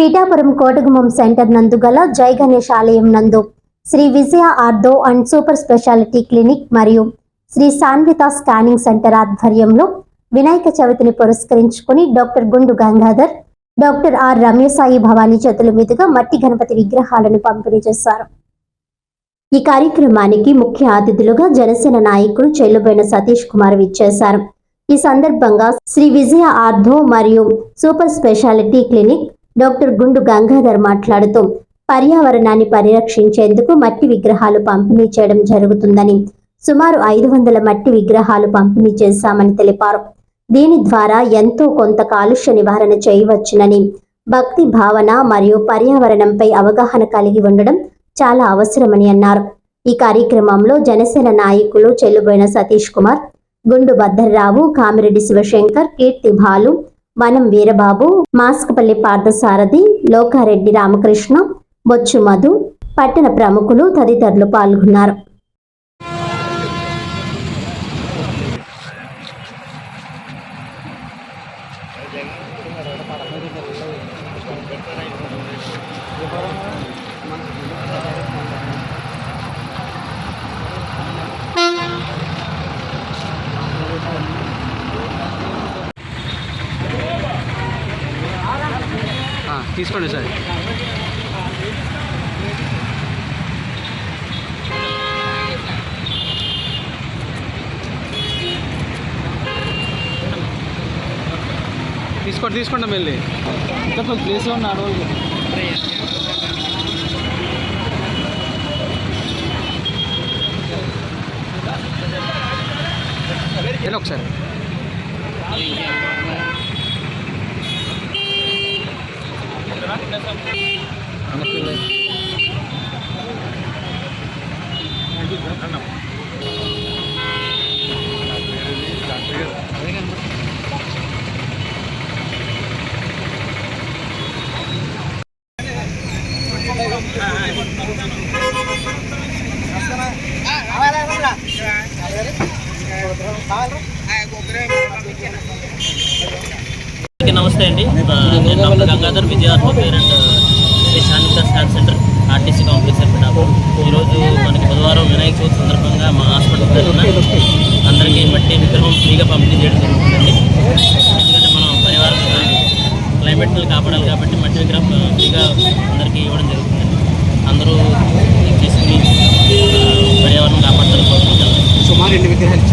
Pithapuram Kotagummam centre నందు గల జై గణేష్ ఆలయం నందు Shri Vijaya ortho and super speciality clinic మరియు శ్రీ సాన్విత స్కానింగ్ సెంటర్ ఆధ్వర్యంలో వినాయక చవితిని పురస్కరించుకుని doctor Gundu Gangadhar doctor R Ramyasai Bhavani చేతుల మీదుగా మట్టి గణపతి విగ్రహాలను పంపిణీ చేశారు. ఈ కార్యక్రమానికి ముఖ్య అతిథులుగా జనసేన నాయకుడు చెల్లుబైన సతీష్ కుమార్ విచ్చేశారు. ఈ సందర్భంగా శ్రీ విజయ ఆర్థో మరియు super speciality clinic doctor Gundu Gangadhar మాట్లాడుతూ పర్యావరణాన్ని పరిరక్షించేందుకు మట్టి విగ్రహాలు పంపిణీ చేయడం జరుగుతుందని సుమారు ఐదు వందల మట్టి విగ్రహాలు పంపిణీ చేశామని తెలిపారు. దీని ద్వారా ఎంతో కొంత కాలుష్య నివారణ చేయవచ్చునని భక్తి భావన మరియు పర్యావరణంపై అవగాహన కలిగి ఉండడం చాలా అవసరమని అన్నారు. ఈ కార్యక్రమంలో జనసేన నాయకులు చెల్లుబోయిన సతీష్ కుమార్ గుండు భద్రరావు కామిరెడ్డి శివశంకర్ కీర్తి భాలు వనం వీరబాబు మాస్కపల్లి పార్థసారథి లోకారెడ్డి రామకృష్ణ బొచ్చు మధు పట్టణ ప్రముఖులు తదితరులు పాల్గొన్నారు. తీసుకోండి సార్. తీసుకోండి తీసుకోండి మళ్ళీ. ఇంకా కొంచెం ప్లేస్ ఉన్న అడవులు వెళ్ళి ఒకసారి అందరికీ నమస్తే అండి. నేను doctor Gangadhar విజయాత్మ parent Shri Shantika scan centre RTC complex పిఠాపు ఈరోజు మనకి బుధవారం వినాయక చవితి సందర్భంగా మా హాస్పిటల్ తరఫున అందరికీ మట్టి విగ్రహం ఫ్రీగా పంపిణీ చేయడం జరుగుతుందండి. ఎందుకంటే మనం పరివారం క్లైమేట్ని కాపాడాలి కాబట్టి మట్టి విగ్రహం ఫ్రీగా అందరికీ ఇవ్వడం జరుగుతుందండి. అందరూ తీసుకుని పర్యావరణం కోరుకుంటాను సుమారు ఎన్ని విగ్రహాలు